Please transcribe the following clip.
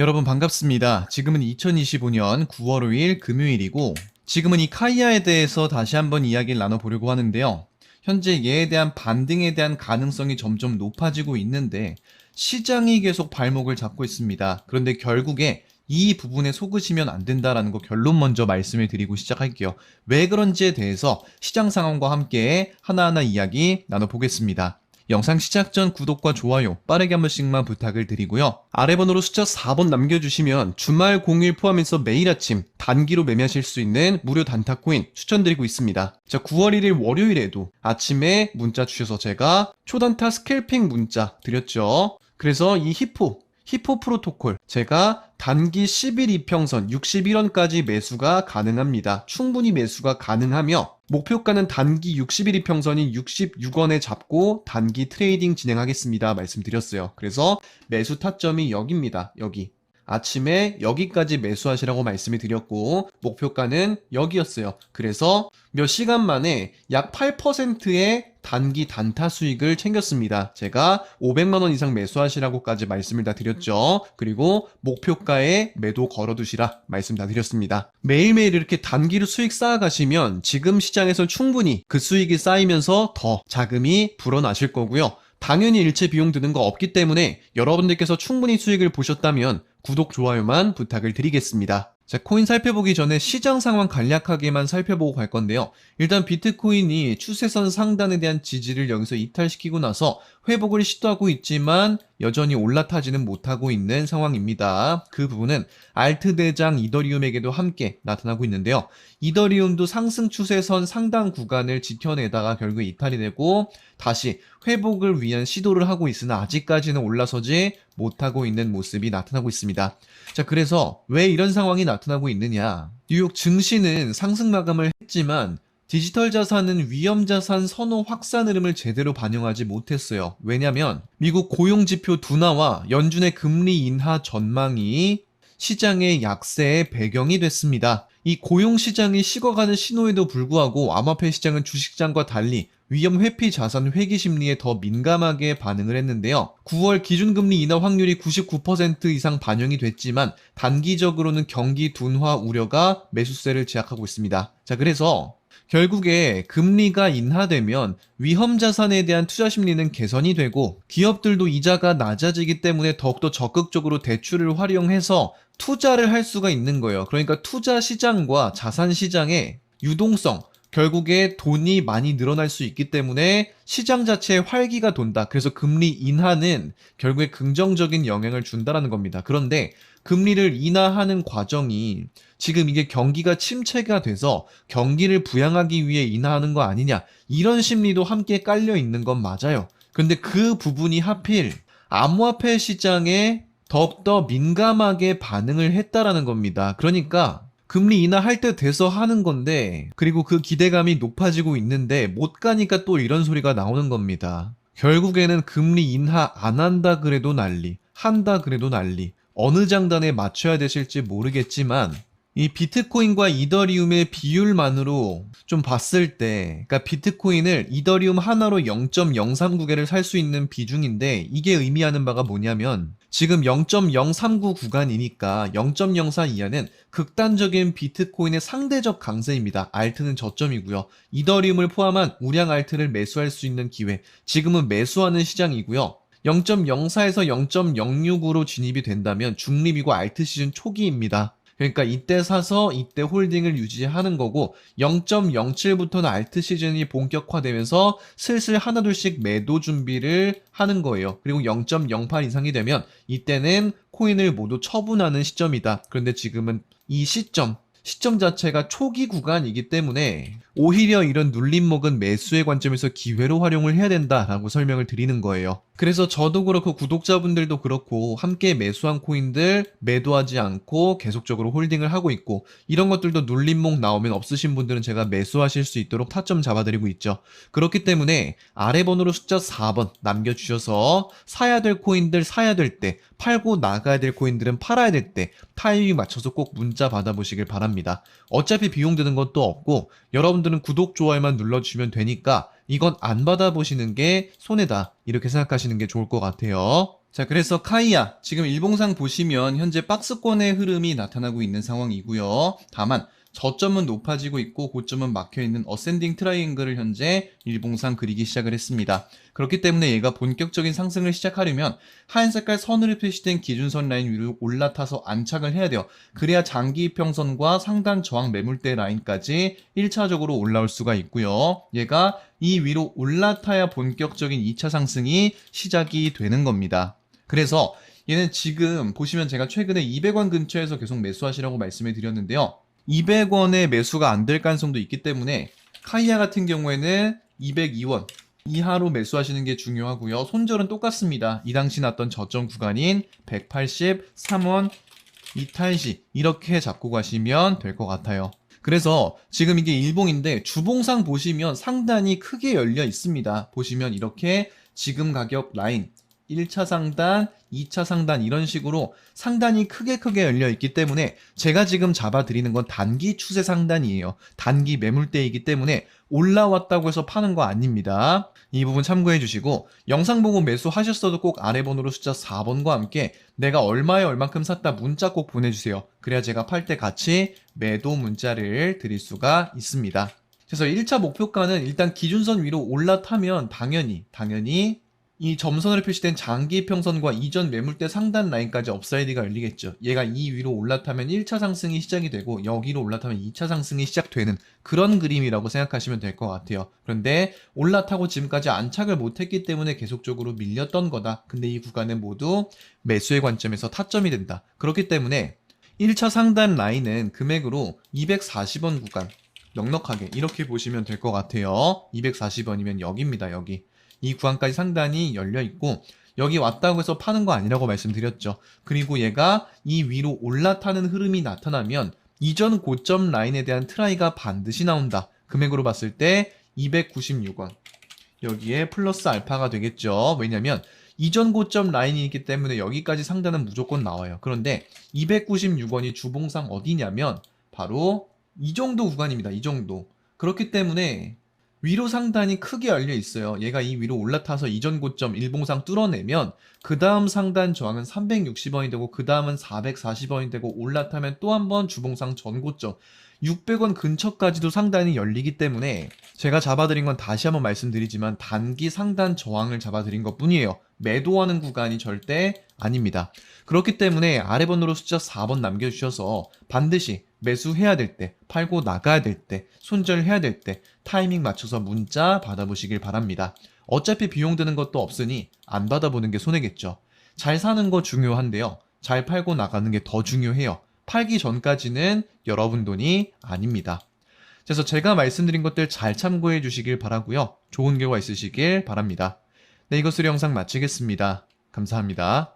여러분 반갑습니다. 지금은 2025년 9월 5일 금요일이고 지금은 이 카이아에 대해서 다시 한번 이야기를 나눠보려고 하는데요. 현재 얘에 대한 반등에 대한 가능성이 점점 높아지고 있는데 시장이 계속 발목을 잡고 있습니다. 그런데 결국에 이 부분에 속으시면 안 된다라는 거 결론 먼저 말씀을 드리고 시작할게요. 왜 그런지에 대해서 시장 상황과 함께 하나하나 이야기 나눠보겠습니다. 영상 시작 전 구독과 좋아요 빠르게 한 번씩만 부탁을 드리고요. 아래 번호로 숫자 4번 남겨주시면 주말 공일 포함해서 매일 아침 단기로 매매하실 수 있는 무료 단타 코인 추천드리고 있습니다. 자, 9월 1일 월요일에도 아침에 문자 주셔서 제가 초단타 스캘핑 문자 드렸죠. 그래서 이 히포 히포 프로토콜 제가 단기 10일 이평선 61원까지 매수가 가능합니다. 충분히 매수가 가능하며 목표가는 단기 60일 이 평선인 66원에 잡고 단기 트레이딩 진행하겠습니다. 말씀드렸어요. 그래서 매수 타점이 여기입니다. 여기. 아침에 여기까지 매수하시라고 말씀을 드렸고 목표가는 여기였어요. 그래서 몇 시간 만에 약 8%의 단기 단타 수익을 챙겼습니다. 제가 500만 원 이상 매수하시라고까지 말씀을 다 드렸죠. 그리고 목표가에 매도 걸어두시라 말씀 다 드렸습니다. 매일매일 이렇게 단기로 수익 쌓아가시면 지금 시장에서 충분히 그 수익이 쌓이면서 더 자금이 불어나실 거고요. 당연히 일체 비용 드는 거 없기 때문에 여러분들께서 충분히 수익을 보셨다면 구독, 좋아요만 부탁을 드리겠습니다. 자, 코인 살펴보기 전에 시장 상황 간략하게만 살펴보고 갈 건데요. 일단 비트코인이 추세선 상단에 대한 지지를 여기서 이탈시키고 나서 회복을 시도하고 있지만 여전히 올라타지는 못하고 있는 상황입니다. 그 부분은 알트 대장 이더리움에게도 함께 나타나고 있는데요. 이더리움도 상승 추세선 상단 구간을 지켜내다가 결국 이탈이 되고 다시 회복을 위한 시도를 하고 있으나 아직까지는 올라서지 못하고 있는 모습이 나타나고 있습니다. 자, 그래서 왜 이런 상황이 나타나고 있느냐? 뉴욕 증시는 상승 마감을 했지만 디지털 자산은 위험 자산 선호 확산 흐름을 제대로 반영하지 못했어요. 왜냐면 미국 고용 지표 둔화와 연준의 금리 인하 전망이 시장의 약세의 배경이 됐습니다. 이 고용 시장이 식어가는 신호에도 불구하고 암호화폐 시장은 주식시장과 달리 위험 회피 자산 회기 심리에 더 민감하게 반응을 했는데요. 9월 기준금리 인하 확률이 99% 이상 반영이 됐지만 단기적으로는 경기 둔화 우려가 매수세를 제약하고 있습니다. 자, 그래서 결국에 금리가 인하되면 위험 자산에 대한 투자 심리는 개선이 되고 기업들도 이자가 낮아지기 때문에 더욱더 적극적으로 대출을 활용해서 투자를 할 수가 있는 거예요. 그러니까 투자 시장과 자산 시장의 유동성, 결국에 돈이 많이 늘어날 수 있기 때문에 시장 자체에 활기가 돈다. 그래서 금리 인하는 결국에 긍정적인 영향을 준다라는 겁니다. 그런데 금리를 인하하는 과정이 지금 이게 경기가 침체가 돼서 경기를 부양하기 위해 인하하는 거 아니냐. 이런 심리도 함께 깔려 있는 건 맞아요. 근데 그 부분이 하필 암호화폐 시장에 더욱더 민감하게 반응을 했다라는 겁니다. 그러니까 금리 인하할 때 돼서 하는 건데 그리고 그 기대감이 높아지고 있는데 못 가니까 또 이런 소리가 나오는 겁니다. 결국에는 금리 인하 안 한다 그래도 난리, 한다 그래도 난리. 어느 장단에 맞춰야 되실지 모르겠지만 이 비트코인과 이더리움의 비율만으로 좀 봤을 때, 그러니까 비트코인을 이더리움 하나로 0.039개를 살 수 있는 비중인데 이게 의미하는 바가 뭐냐면 지금 0.039 구간이니까 0.04 이하는 극단적인 비트코인의 상대적 강세입니다. 알트는 저점이고요. 이더리움을 포함한 우량 알트를 매수할 수 있는 기회. 지금은 매수하는 시장이고요. 0.04에서 0.06으로 진입이 된다면 중립이고 알트 시즌 초기입니다. 그러니까 이때 사서 이때 홀딩을 유지하는 거고 0.07부터는 알트 시즌이 본격화되면서 슬슬 하나둘씩 매도 준비를 하는 거예요. 그리고 0.08 이상이 되면 이때는 코인을 모두 처분하는 시점이다. 그런데 지금은 이 시점 시점 자체가 초기 구간이기 때문에 오히려 이런 눌림목은 매수의 관점에서 기회로 활용을 해야 된다라고 설명을 드리는 거예요. 그래서 저도 그렇고 구독자분들도 그렇고 함께 매수한 코인들 매도하지 않고 계속적으로 홀딩을 하고 있고 이런 것들도 눌림목 나오면 없으신 분들은 제가 매수하실 수 있도록 타점 잡아드리고 있죠. 그렇기 때문에 아래 번호로 숫자 4번 남겨주셔서 사야 될 코인들 사야 될 때 팔고 나가야 될 코인들은 팔아야 될 때 타이밍 맞춰서 꼭 문자 받아보시길 바랍니다. 어차피 비용 드는 것도 없고 여러분들은 구독, 좋아요만 눌러주시면 되니까 이건 안 받아보시는 게 손해다. 이렇게 생각하시는 게 좋을 것 같아요. 자, 그래서 카이아, 지금 일봉상 보시면 현재 박스권의 흐름이 나타나고 있는 상황이고요. 다만, 저점은 높아지고 있고 고점은 막혀 있는 어센딩 트라이앵글을 현재 일봉상 그리기 시작을 했습니다. 그렇기 때문에 얘가 본격적인 상승을 시작하려면 하얀 색깔 선으로 표시된 기준선 라인 위로 올라타서 안착을 해야 돼요. 그래야 장기 이평선과 상단 저항 매물대 라인까지 1차적으로 올라올 수가 있고요. 얘가 이 위로 올라타야 본격적인 2차 상승이 시작이 되는 겁니다. 그래서 얘는 지금 보시면 제가 최근에 200원 근처에서 계속 매수하시라고 말씀을 드렸는데요. 200원의 매수가 안 될 가능성도 있기 때문에 카이아 같은 경우에는 202원 이하로 매수하시는 게 중요하고요. 손절은 똑같습니다. 이 당시 났던 저점 구간인 183원 이탈시 이렇게 잡고 가시면 될 것 같아요. 그래서 지금 이게 일봉인데 주봉상 보시면 상단이 크게 열려 있습니다. 보시면 이렇게 지금 가격 라인 1차 상단, 2차 상단 이런 식으로 상단이 크게 크게 열려 있기 때문에 제가 지금 잡아드리는 건 단기 추세 상단이에요. 단기 매물대이기 때문에 올라왔다고 해서 파는 거 아닙니다. 이 부분 참고해 주시고 영상 보고 매수하셨어도 꼭 아래 번호로 숫자 4번과 함께 내가 얼마에 얼만큼 샀다 문자 꼭 보내주세요. 그래야 제가 팔 때 같이 매도 문자를 드릴 수가 있습니다. 그래서 1차 목표가는 일단 기준선 위로 올라타면 당연히 당연히 이 점선으로 표시된 장기 평선과 이전 매물대 상단 라인까지 업사이드가 열리겠죠. 얘가 이 위로 올라타면 1차 상승이 시작이 되고 여기로 올라타면 2차 상승이 시작되는 그런 그림이라고 생각하시면 될 것 같아요. 그런데 올라타고 지금까지 안착을 못했기 때문에 계속적으로 밀렸던 거다. 근데 이 구간은 모두 매수의 관점에서 타점이 된다. 그렇기 때문에 1차 상단 라인은 금액으로 240원 구간 넉넉하게 이렇게 보시면 될 것 같아요. 240원이면 여기입니다. 여기. 이 구간까지 상단이 열려 있고 여기 왔다고 해서 파는 거 아니라고 말씀드렸죠. 그리고 얘가 이 위로 올라타는 흐름이 나타나면 이전 고점 라인에 대한 트라이가 반드시 나온다. 금액으로 봤을 때 296원. 여기에 플러스 알파가 되겠죠. 왜냐면 이전 고점 라인이 있기 때문에 여기까지 상단은 무조건 나와요. 그런데 296원이 주봉상 어디냐면 바로 이 정도 구간입니다. 이 정도. 그렇기 때문에 위로 상단이 크게 열려 있어요. 얘가 이 위로 올라타서 이전 고점 일봉상 뚫어내면 그 다음 상단 저항은 360원이 되고 그 다음은 440원이 되고 올라타면 또 한 번 주봉상 전 고점 600원 근처까지도 상단이 열리기 때문에 제가 잡아드린 건 다시 한번 말씀드리지만 단기 상단 저항을 잡아드린 것 뿐이에요. 매도하는 구간이 절대 아닙니다. 그렇기 때문에 아래 번호로 숫자 4번 남겨주셔서 반드시 매수해야 될 때, 팔고 나가야 될 때, 손절해야 될 때 타이밍 맞춰서 문자 받아보시길 바랍니다. 어차피 비용 드는 것도 없으니 안 받아보는 게 손해겠죠. 잘 사는 거 중요한데요. 잘 팔고 나가는 게 더 중요해요. 팔기 전까지는 여러분 돈이 아닙니다. 그래서 제가 말씀드린 것들 잘 참고해 주시길 바라고요. 좋은 결과 있으시길 바랍니다. 네, 이것으로 영상 마치겠습니다. 감사합니다.